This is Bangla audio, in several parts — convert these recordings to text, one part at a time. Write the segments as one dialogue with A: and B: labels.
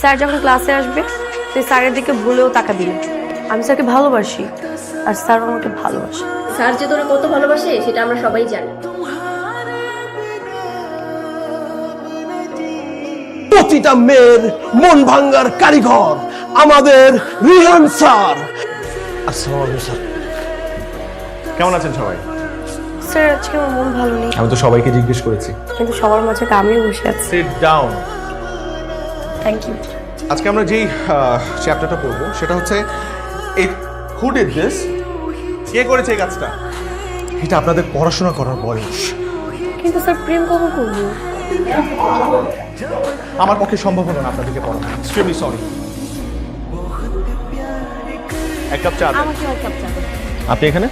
A: স্যার যখন ক্লাসে আসবে তুই স্যারের দিকে ভুলেও তাকা দিলে আমি স্যারকে ভালোবাসি আর স্যার আমাকে ভালোবাসে।
B: স্যার যে তোরা কত ভালোবাসে সেটা আমরা সবাই জানি।
C: প্রতিটা মেয়ের মন ভাঙ্গার কারিগর আমাদের রিহান স্যার। আসসালামু আলাইকুম স্যার।
D: কেমন আছেন সবাই?
A: স্যার আজকে আমার মন ভালো নেই।
D: আমি তো সবাইকে জিজ্ঞেস করেছি।
A: কিন্তু সবার মাঝে আমিও বসে আছি।
D: সিট ডাউন
A: থ্যাংক ইউ
D: আজকে আমরা যেই চ্যাপ্টারটা পড়ব সেটা হচ্ছে এই হু ডিড দিস কে করেছে এই কাজটা? এটা আপনাদের পড়াশোনা করার বয়স।
A: কিন্তু স্যার প্রেম কখন করব?
D: আমার পক্ষে সম্ভব হলো না আপনাদেরকে পড়ানো। এক্সট্রিমলি সরি এক কাপ চা
A: আমাকে আর কাপ চা
D: আপনি এখানে?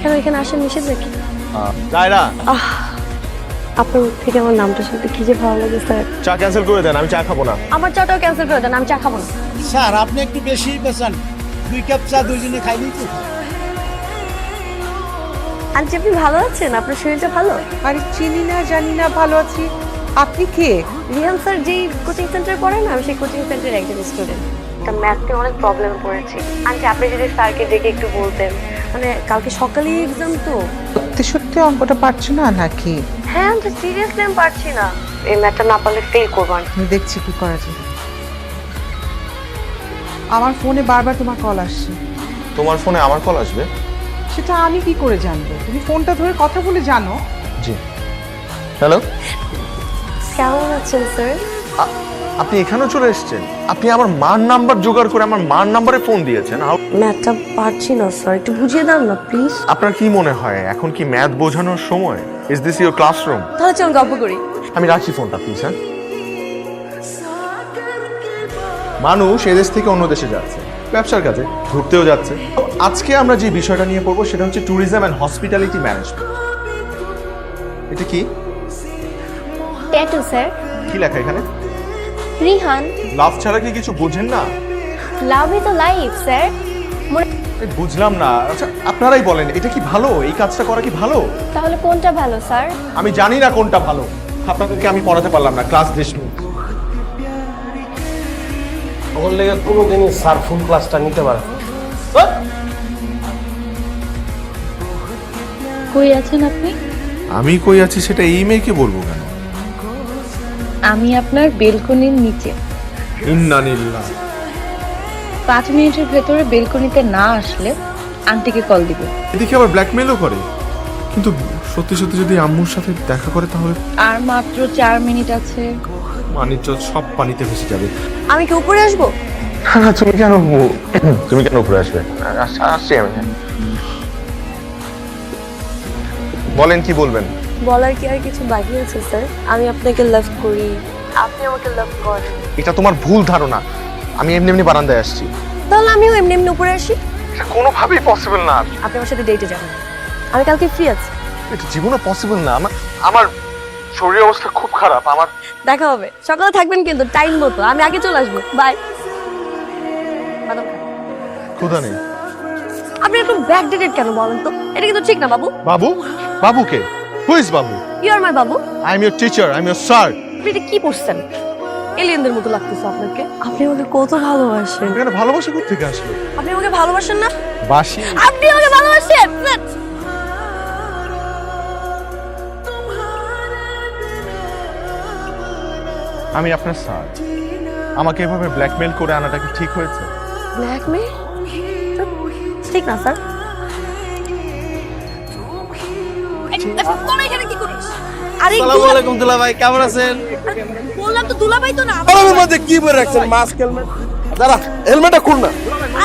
A: কেন এখানে আসেন নিষেধ নাকি?
D: জায়রা
A: আপনার মুখ থেকে আমার নামটা শুনতে কি যে ভালো লাগে স্যার?
D: চা ক্যান্সেল করে দেন আমি চা খাব না।
A: আমার চাটাও ক্যান্সেল করে দেন আমি চা খাব না।
E: স্যার আপনি একটু বেশি বেচান। দুই কাপ চা দুইজনে খাইলেই তো।
A: আন্টি আপনি ভালো আছেন? আপনার শরীরটা ভালো?
F: আরে চিনি না জানি না ভালো আছি। আপনি কে?
A: রিহান স্যার যেই কোচিং সেন্টারে পড়েন আমি সেই কোচিং সেন্টারের একজন স্টুডেন্ট তা ম্যাথে অনেক প্রবলেমে পড়েছি। আন্টি আপনি যদি স্যারকে ডেকে একটু বলতেন। মানে কালকে সকালেই এক্সাম তো।
F: সত্যি সত্যি অঙ্কটা পারছ না নাকি?
A: হ্যাঁ আন্টি সিরিয়াসলি আমি পারছি না। এই ম্যাথটা না পারলে ফেল করব
F: আমি। দেখছি কি করা যায়। আমার ফোনে বারবার তোমার কল আসছে।
D: তোমার ফোনে আমার কল আসবে?
F: সেটা আমি কি করে জানব? তুমি ফোনটা ধরে কথা বলে জানো।
D: জি। হ্যালো
A: কেমন আছেন স্যার
D: আপনি এখানেও চলে এসেছেন। আপনি আমার মার নাম্বার জোগাড় করে আমার মার নাম্বারে ফোন দিয়েছেন।
A: ম্যাথটা পারছি না স্যার একটু বুঝিয়ে দাও না প্লিজ
D: আপনার কি মনে হয় এখন কি ম্যাথ বোঝানোর সময়? ইজ দিস ইউর ক্লাসরুম
A: তাহলে চল গল্প করি।
D: আমি রাখছি ফোনটা প্লিজ হ্যাঁ? মানুষ এদেশ থেকে অন্য দেশে যাচ্ছে ব্যবসার কাজে ঘুরতেও যাচ্ছে। তো আজকে আমরা যে বিষয়টা নিয়ে পড়ব সেটা হচ্ছে ট্যুরিজম অ্যান্ড হসপিটালিটি ম্যানেজমেন্ট এটা কি?
B: ট্যাটু স্যার
D: কি লেখা এখানে?
B: রিহান।
D: লাভ ছাড়া কি কিছু বোঝেন না?
B: লাভই তো লাইফ স্যার।
D: বুঝলাম না। আচ্ছা আপনারাই বলেন এটা কি ভালো? এই কাজটা করা কি ভালো?
B: তাহলে কোনটা ভালো স্যার?
D: আমি জানি না কোনটা ভালো। আপনাদেরকে আমি পড়াতে পারলাম না ক্লাস ডিসমিস
C: আমার লেগে কোনোদিনই স্যার ফুল ক্লাসটা নিতে পারে না।
G: কই আছেন আপনি?
D: আমি কই আছি সেটা এই মেয়েকে বলব কেন?
G: আমি আপনার বেলকনির নিচে।
D: ইন্নানিল্লাহ।
G: পাঁচ মিনিটের ভেতরে বেলকনিতে না আসলে আন্টিকে কল দিব।
D: এদিকে আবার ব্ল্যাকমেলও করে। কিন্তু সত্যি সত্যি যদি আম্মুর সাথে দেখা করে তাহলে?
G: আর মাত্র চার মিনিট আছে।
D: মানিজ্য সব পানিতে ভেসে যাবে।
A: আমি কি উপরে আসব?
D: না তুমি কেন তুমি কেন উপরে আসবে? আসছি আমি। বলেন কি বলবেন?
A: বলার কি আর কিছু বাকি আছে স্যার? আমি আপনাকে লাভ করি। আপনি আমাকে লাভ করেন।
D: এটা তোমার ভুল ধারণা। আমি এমনি এমনি বারান্দায় আসছি।
A: তাহলে আমিও এমনি এমনি উপরে আসি?
D: এটা কোনোভাবেই পসিবল না।
A: আপনি আমার সাথে ডেটে যাবেন। আমি কালকে ফ্রি আছি।
D: এটা জীবনে পসিবল না। আমার আমার শরীর অবস্থা খুব খারাপ। আমার
A: দেখা হবে। সকালে থাকবেন কিন্তু টাইম মতো। আমি আগে চলে আসব। বাই
D: ক্ষুধা নেই।
A: আপনি একটু ব্যাক ডেটেড কেন বলেন তো? এটা কিন্তু ঠিক না বাবু।
D: বাবু? বাবুকে? Who is Babu
A: you are my Babu
D: I am your teacher I am your sir
A: আপনি এটা কি পড়ছেন এলিয়েনদের মতো লাগতেছে আপনাকে। আপনি আমাকে কত ভালোবাসেন।
D: এখানে ভালোবাসা থেকে আসলো?
A: আপনি আমাকে ভালোবাসেন না?
D: বাসি।
A: আপনি আমাকে ভালোবাসেন!
D: আমি আপনার স্যার। আমাকে এভাবে ব্ল্যাকমেল করে আনাটা কি ঠিক হয়েছে?
A: ব্ল্যাকমেল ঠিক না স্যার। আরে
C: আসসালামু আলাইকুম দুলা ভাই কেমন আছেন?
A: বললাম তো দুলাভাই তো না
C: গরমের মধ্যে কি পরে রাখছেন? মাস্ক হেলমেট দাঁড়া হেলমেটটা খুল না।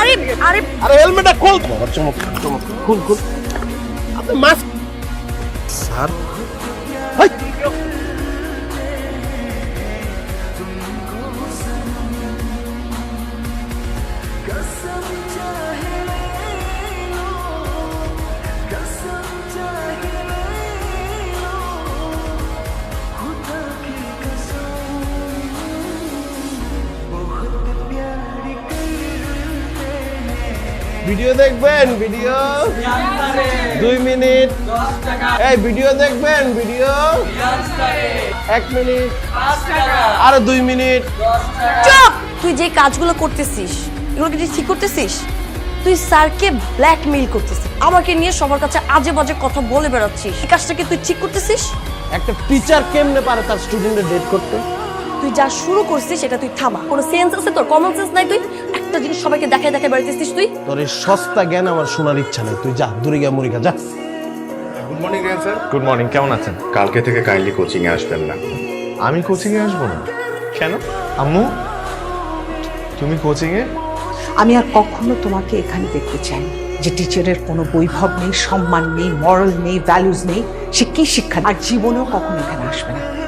A: আরে আরে
C: আরে হেলমেটটা খুল। চমক চমক খুল খুল। আপনি মাস্ক স্যার? হাই! ভিডিও দেখবেন ভিডিও দুই মিনিট। এই ভিডিও দেখবেন ভিডিও এক মিনিট। আরও দুই মিনিট।
A: চুপ! তুই যে কাজগুলো করতেছিস এগুলো কি ঠিক করতেছিস? তুই স্যারকে ব্ল্যাকমেইল করতেছিস। আমাকে নিয়ে সবার কাছে আজে বাজে কথা বলে বেড়াচ্ছিস। এই কাজটাকে তুই ঠিক করতেছিস?
C: একটা টিচার কেমনে পারে তার স্টুডেন্টের ডেট করতে?
A: তুই যা শুরু করছিস সেটা তুই থামা। কোনো সেন্স আছে তোর? কমন সেন্স নাই তুই? একটা জিনিস সবাইকে দেখায় দেখায় বেড়াইতেছিস তুই?
C: তোর এই সস্তা জ্ঞান আমার শোনার ইচ্ছা নেই। তুই যা দূরে গিয়ে মুড়িকা যা।
D: Good morning Riyan sir good morning কেমন আছেন?
H: কালকে থেকে কাইন্ডলি কোচিং এ আসবেন না।
D: আমি কোচিং এ আসব না। কেন? আম্মু তুমি কোচিং এ
F: আমি আর কখনো তোমাকে এখানে দেখতে চাই না। যে টিচারের কোনো বৈভব নেই সম্মান নেই মরাল নেই ভ্যালুজ নেই সে কি শিক্ষা আর জীবনেও কখনো এখানে আসবে না।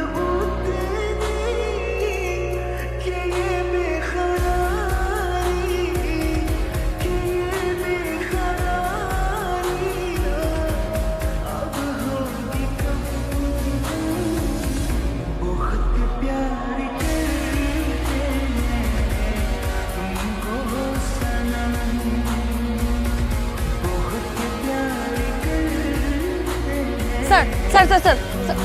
A: স্যার স্যার স্যার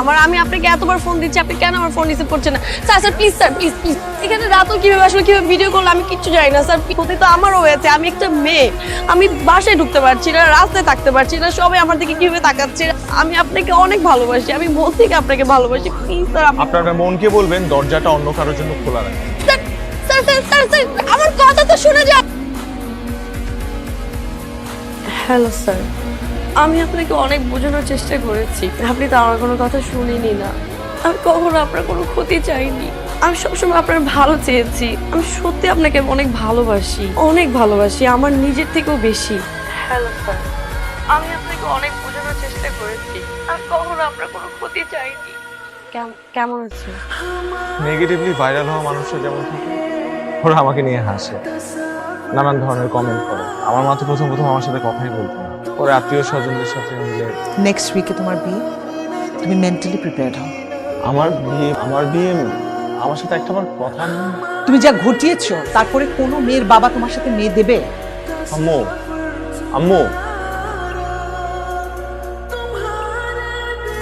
A: আমার আমি আপনাকে এতবার ফোন দিচ্ছি আপনি কেন আমার ফোন রিসিভ করছেন না? Sir sir please sir please please এখানে রাতও কীভাবে আসলে কীভাবে ভিডিও করল আমি কিচ্ছু জানি না স্যার ক্ষতি তো আমারও হয়েছে আমি একটা মেয়ে আমি বাসায় ঢুকতে পারছি না রাস্তায় থাকতে পারছি না সবাই আমার দিকে কীভাবে তাকাচ্ছে আমি আপনাকে অনেক ভালোবাসি আমি মন থেকে আপনাকে ভালোবাসি প্লিজ স্যার
D: আপনার মনকে বলবেন দরজাটা অন্য কারোর জন্য খোলা রাখেন
A: sir sir sir sir sir আমার কথা তো শুনে যান হ্যালো স্যার আমি আপনাকে অনেক বোঝানোর চেষ্টা করেছি। আপনি তো আমার কোনো কথা শুনিনি না। আমি কখনো আপনার কোনো ক্ষতি চাইনি। আমি সবসময় আপনার ভালো চেয়েছি। আমি সত্যি আপনাকে অনেক ভালোবাসি। অনেক ভালোবাসি আমার নিজের থেকেও বেশি। হ্যালো স্যার আমি আপনাকে অনেক বোঝানোর চেষ্টা করেছি। আমি কখনো আপনার কোনো ক্ষতি চাইনি। কেমন আছে
D: নেগেটিভলি ভাইরাল হওয়া মানুষরা যেমন ওরা আমাকে নিয়ে হাসে। নানান ধরনের কমেন্ট করে। আমার মা তো প্রথম প্রথম আমার সাথে কথাই বলতো না। পরে আত্মীয় স্বজনদের সাথে মিলে
F: নেক্সট উইকে তোমার বিয়ে? তুমি মেন্টালি প্রিপেয়ার্ড হও।
D: আমার বিয়ে আমার বিয়ে আমার সাথে একটাবার কথা নেই।
F: তুমি যা ঘটিয়েছো তারপরে কোনো মেয়ের বাবা তোমার সাথে মেয়ে দেবে?
D: আম্মু আম্মু।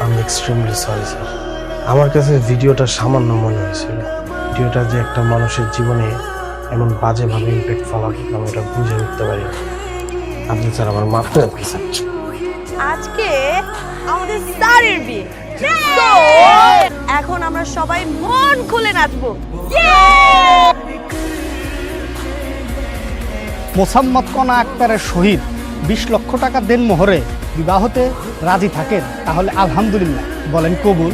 C: আমি এক্সট্রিমলি সরি স্যার আমার কাছে ভিডিওটা সামান্য মনে হয়েছিল। ভিডিওটা যে একটা মানুষের জীবনে এমন বাজেভাবে ইম্প্যাক্ট ফেলাবে আমি এটা বুঝে উঠতে পারি আপনি স্যার আমার মাফ করে দিন, স্যার।
A: আজকে আমাদের স্যারের বিয়ে। এখন আমরা সবাই মন খুলে নাচবো।
E: মোসাম্মদ কনা আক্তারের শহীদ বিশ লক্ষ টাকা দেন মোহরে বিবাহতে রাজি থাকেন তাহলে আলহামদুলিল্লাহ। বলেন কবুল।